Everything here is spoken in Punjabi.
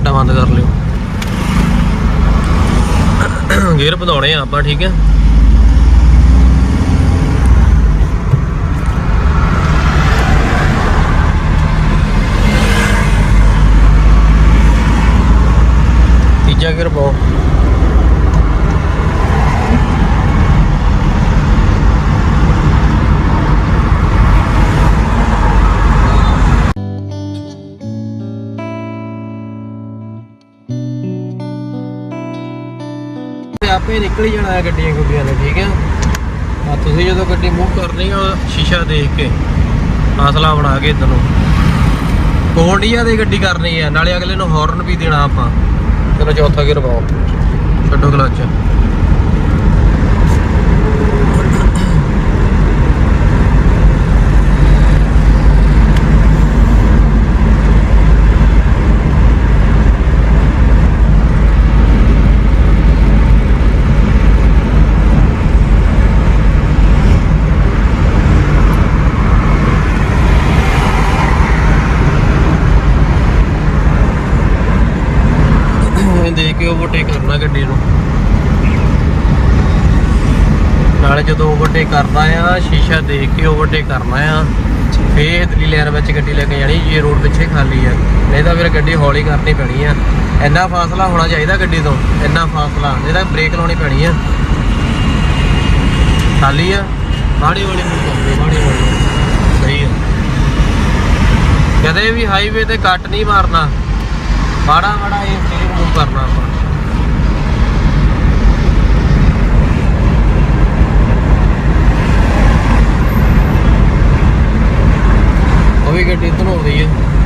ਬੰਦ ਕਰ ਲਿਓ। ਗੇਅਰ ਵਧਾਉਣੇ ਆ ਆਪਾਂ ਠੀਕ ਹੈ? ਤੀਜਾ ਗੇਅਰ ਪਾਓ। ਆਪੇ ਨਿਕਲ ਹੀ ਜਾਣਾ ਹੈ ਗੱਡੀਆਂ ਗੁੱਡੀਆਂ ਦਾ, ਠੀਕ ਹੈ? ਆ ਤੁਸੀਂ ਜਦੋਂ ਗੱਡੀ ਮੂਵ ਕਰਨੀ ਆ, ਸ਼ੀਸ਼ਾ ਦੇਖ ਕੇ, ਫਾਸਲਾ ਬਣਾ ਕੇ ਇਧਰ ਨੂੰ। ਕੋਂਡੀਆ ਦੀ ਗੱਡੀ ਕਰਨੀ ਹੈ ਨਾਲੇ ਅਗਲੇ ਨੂੰ ਹਾਰਨ ਵੀ ਦੇਣਾ ਆਪਾਂ। ਚਲੋ, ਚੌਥਾ ਗੇਅਰ ਪਾਓ। ਛੱਡੋ ਕਲੱਚ ਇਹ ਕੇ ਓਵਰਟੇਕ ਕਰਨਾ ਗੱਡੀ ਨੂੰ। ਨਾਲੇ ਜਦੋਂ ਓਵਰਟੇਕ ਕਰਨਾ ਆ, ਸ਼ੀਸ਼ਾ ਦੇਖ ਕੇ ਓਵਰਟੇਕ ਕਰਨਾ ਆ, ਫੇਰ ਇਤਲੀ ਲੇਅਰ ਵਿੱਚ ਗੱਡੀ ਲੈ ਕੇ ਜਾਣੀ, ਜੇ ਰੋਡ ਪਿੱਛੇ ਖਾਲੀ ਆ। ਨਹੀਂ ਤਾਂ ਫਿਰ ਗੱਡੀ ਹੌਲੀ ਕਰਨੀ ਪੈਣੀ ਆ। ਇੰਨਾ ਫਾਸਲਾ ਹੋਣਾ ਚਾਹੀਦਾ ਗੱਡੀ ਤੋਂ, ਇੰਨਾ ਫਾਸਲਾ, ਨਹੀਂ ਤਾਂ ਬ੍ਰੇਕ ਲਾਉਣੀ ਪੈਣੀ ਆ। ਖਾਲੀ ਆ, ਮਾੜੀ ਹੌਲੀ ਮੂਵ ਕਰਦੇ ਮਾੜੀ ਹੌਲੀ ਸਹੀ ਆ। ਕਦੇ ਵੀ ਹਾਈਵੇ ਤੇ ਕੱਟ ਨਹੀਂ ਮਾਰਨਾ। ਮਾੜਾ ਮਾੜਾ ਇਹ ਸਟੀਅਰਿੰਗ ਕਰਨਾ ਆਪਾਂ। ਉਹ ਵੀ ਗੱਡੀ ਇੱਧਰ ਨੂੰ ਆਉਂਦੀ ਹੈ